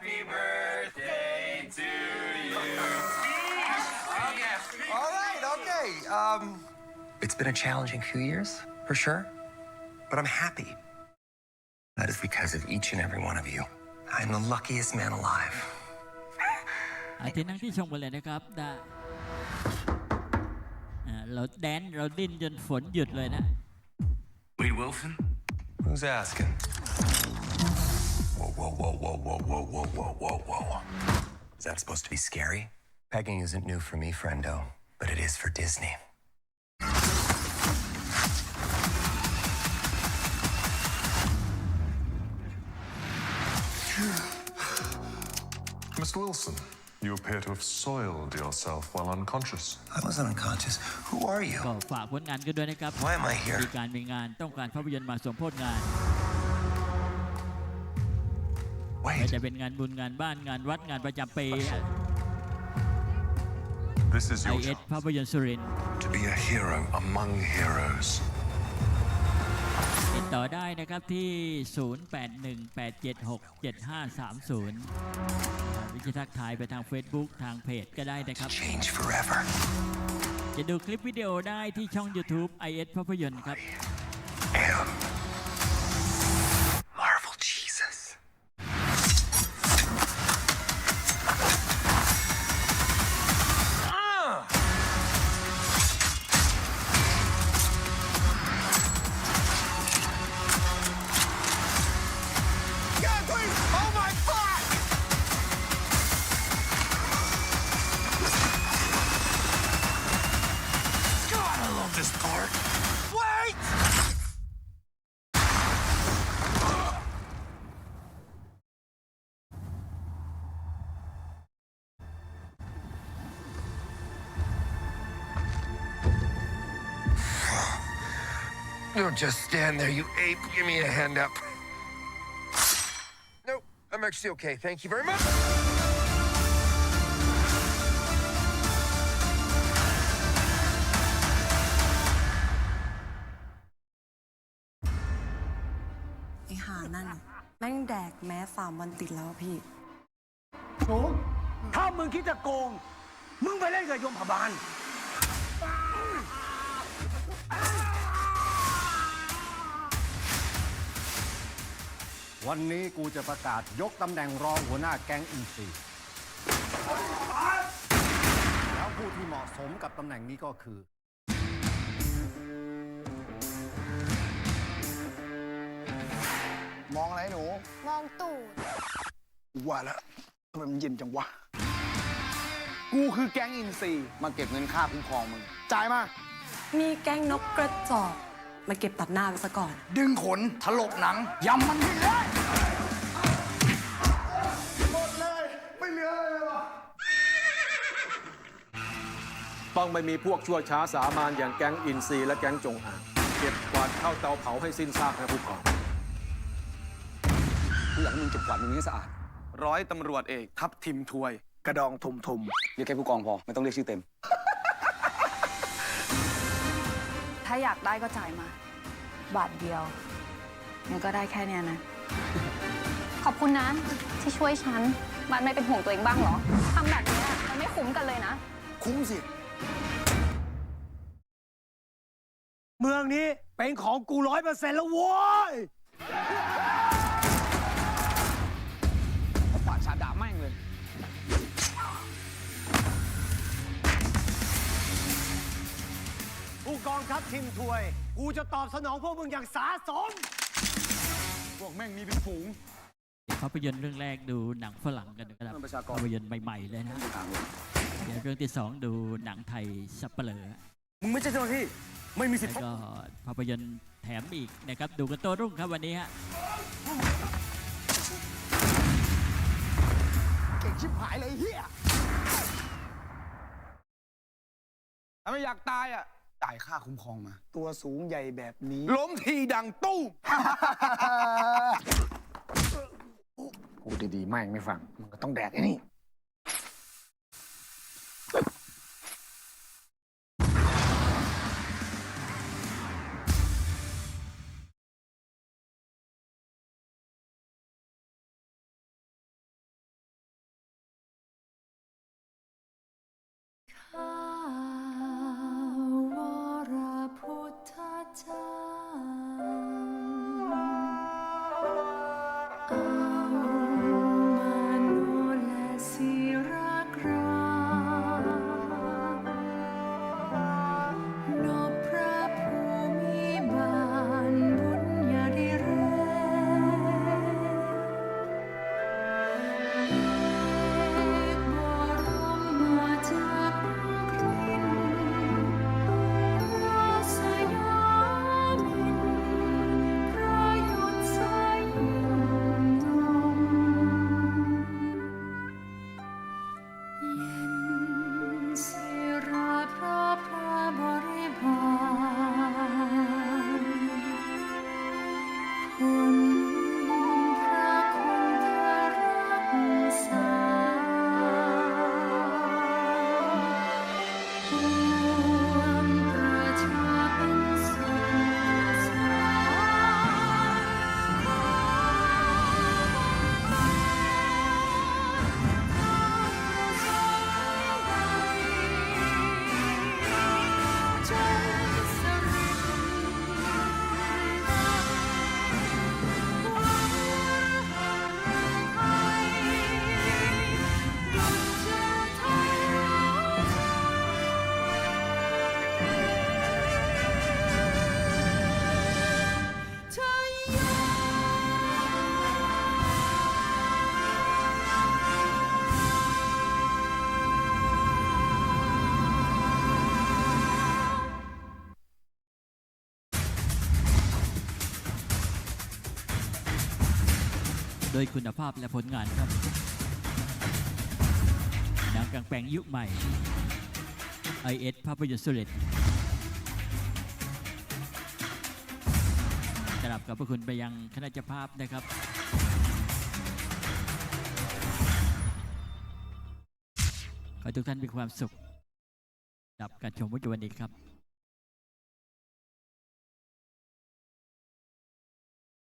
Happy birthday to you. All right, okay. Um, it's been a challenging few years, for sure. But I'm happy. That is because of each and every one of you. I'm the luckiest man alive. อาทิตย์นั่งที่ชมกันเลยนะครับได้อ่าเราแดนเราดิ้นจนฝนหยุดเลยนะ Wade Wilson? Who's asking? Whoa, whoa, whoa, whoa, whoa, whoa, whoa, whoa, whoa, whoa. Is that supposed to be scary? Pegging isn't new for me, friendo, but it is for Disney. Mr. Wilson, you appear to have soiled yourself while unconscious. I wasn't unconscious. Who are you? ก็ฝากผลงานกันด้วยนะครับ Why am I here? มีการมีงานต้องการภาพยนตร์มาสมโพธงาน ไม่ Wait, จะเป็นงานบุญงานบ้านงานวัดงานประจำปี This is ไอ your เอส chance ภาพยนตร์สุรินทร์ to be a hero among heroes. ติดต่อได้นะครับที่ 0818767530วิจิทักทายไปทาง Facebook ทางเพจก็ได้นะครับ change forever. จะดูคลิปวิดีโอได้ที่ช่อง YouTube IS ภาพยนตร์ครับ Am You don't just stand there, you ape. Give me a hand up. Nope, I'm actually okay. Thank you very much. ไอหานั่น แม่งแดกแม้สามวันติดแล้วอะพี่หนูถ้ามึงคิดจะโกง มึงไปเล่นกับยมพบาล วันนี้กูจะประกาศยกตำแหน่งรองหัวหน้าแก๊งอินซีย์แล้วผู้ที่เหมาะสมกับตำแหน่งนี้ก็คือ มองอะไรหนู มองตูดว่าแล้วทำไมมันเย็นจังวะ กูคือแก๊งอินซีย์มาเก็บเงินค่าคุ้มครองมึง จ่ายมา มีแก๊งนกกระจอก มาเก็บตัดหน้าไปซะก่อน ดึงขนถลกหนังยำมันให้เลยหมดเลย ไม่เหลืออะไรเลยวะต้องไม่มีพวกชั่วช้าสามานอย่างแก๊งอินซีย์และแก๊งจงอางเก็บกวาดเข้าเตาเผาให้สิ้นซากนะผู้กองกูอยากให้มึงเก็บกวาดมึงให้สะอาด ร้อยตำรวจเอกทัพทิมทวย กระดองทุมทุมเรียกแค่ผู้กองพอไม่ต้องเรียกชื่อเต็ม ถ้าอยากได้ก็จ่ายมา บาทเดียวมันก็ได้แค่เนี้ยนะ ขอบคุณนะที่ช่วยฉัน มันไม่เป็นห่วงตัวเองบ้างเหรอทำแบบเนี้ยมันไม่คุ้มกันเลยนะ คุ้มสิ เมืองนี้เป็นของกูร้อยเปอร์เซ็นต์แล้วโว้ย ผู้กองทัพทิมถวย กูจะตอบสนองพวกมึงอย่างสาสม พวกแม่งมีเป็นฝูง ภาพยนตร์เรื่องแรกดูหนังฝรั่งกันนะครับประชากร ภาพยนตร์ใหม่ๆเลยนะเดี๋ยวเรื่องที่สองดูหนังไทยสับเปลือมึงไม่ใช่เจ้าหน้าที่ ไม่มีสิทแล้วธิ์ก็ภาพยนตร์แถมอีกนะครับดูกันโตรุ่งครับวันนี้ฮะ เก่งชิบหายเลยไอ้เฮีย ถ้าไม่อยากตายอะ จ่ายค่าคุ้มครองมา ตัวสูงใหญ่แบบนี้ ล้มทีดังตู้พูดดีๆแม่งไม่ฟัง มันก็ต้องแดกไอ้นี่ โดยคุณภาพและผลงานครับหนังกลางแปลงยุคใหม่ IS ภาพยนตร์สุริตกราบขอบพระคุณไปยังคณะเจ้าภาพนะครับขอให้ทุกท่านมีความสุขกับการชมวิจวันนี้ครับ